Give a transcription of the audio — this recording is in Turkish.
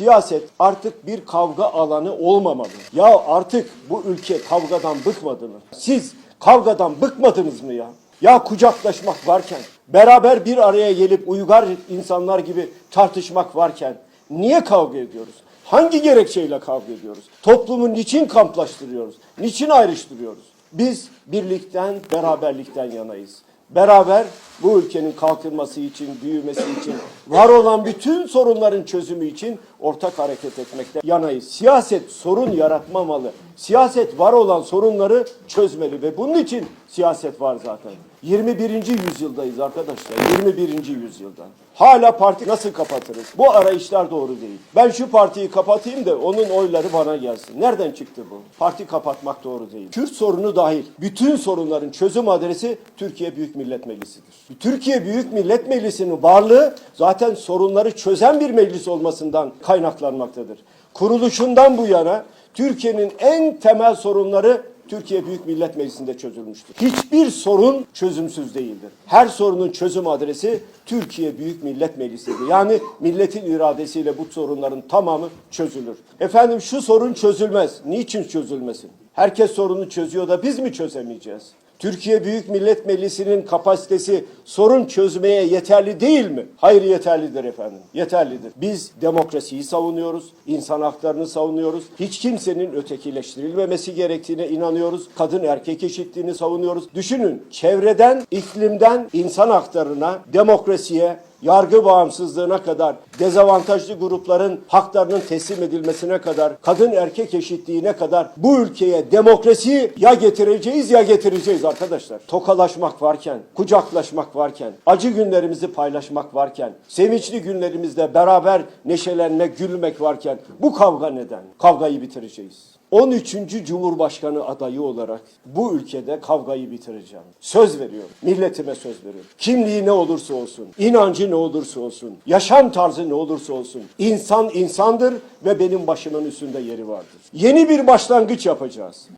Siyaset artık bir kavga alanı olmamalı. Ya artık bu ülke kavgadan bıkmadı mı? Siz kavgadan bıkmadınız mı ya? Ya kucaklaşmak varken, beraber bir araya gelip uygar insanlar gibi tartışmak varken niye kavga ediyoruz? Hangi gerekçeyle kavga ediyoruz? Toplumu niçin kamplaştırıyoruz? Niçin ayrıştırıyoruz? Biz birlikten, beraberlikten yanayız. Beraber bu ülkenin kalkınması için, büyümesi için, var olan bütün sorunların çözümü için ortak hareket etmekte yanayız. Siyaset sorun yaratmamalı. Siyaset var olan sorunları çözmeli ve bunun için siyaset var zaten. 21. yüzyıldayız arkadaşlar. 21. yüzyılda. Hala parti nasıl kapatırız? Bu arayışlar doğru değil. Ben şu partiyi kapatayım da onun oyları bana gelsin. Nereden çıktı bu? Parti kapatmak doğru değil. Kürt sorunu dahil bütün sorunların çözüm adresi Türkiye Büyük Millet Meclisi'dir. Türkiye Büyük Millet Meclisi'nin varlığı zaten sorunları çözen bir meclis olmasından kaynaklanmaktadır. Kuruluşundan bu yana Türkiye'nin en temel sorunları Türkiye Büyük Millet Meclisi'nde çözülmüştür. Hiçbir sorun çözümsüz değildir. Her sorunun çözüm adresi Türkiye Büyük Millet Meclisi'dir. Yani milletin iradesiyle bu sorunların tamamı çözülür. Efendim şu sorun çözülmez. Niçin çözülmesin? Herkes sorunu çözüyor da biz mi çözemeyeceğiz? Türkiye Büyük Millet Meclisi'nin kapasitesi sorun çözmeye yeterli değil mi? Hayır yeterlidir efendim. Yeterlidir. Biz demokrasiyi savunuyoruz, insan haklarını savunuyoruz. Hiç kimsenin ötekileştirilmemesi gerektiğine inanıyoruz. Kadın erkek eşitliğini savunuyoruz. Düşünün çevreden, iklimden insan haklarına, demokrasiye, yargı bağımsızlığına kadar, dezavantajlı grupların haklarının teslim edilmesine kadar, kadın erkek eşitliğine kadar bu ülkeye demokrasiyi ya getireceğiz ya getireceğiz arkadaşlar. Tokalaşmak varken, kucaklaşmak varken, acı günlerimizi paylaşmak varken, sevinçli günlerimizde beraber neşelenmek, gülmek varken bu kavga neden? Kavgayı bitireceğiz. 13. Cumhurbaşkanı adayı olarak bu ülkede kavgayı bitireceğim. Söz veriyorum. Milletime söz veriyorum. Kimliği ne olursa olsun, inancı ne olursa olsun, yaşam tarzı ne olursa olsun. insan insandır ve benim başımın üstünde yeri vardır. Yeni bir başlangıç yapacağız.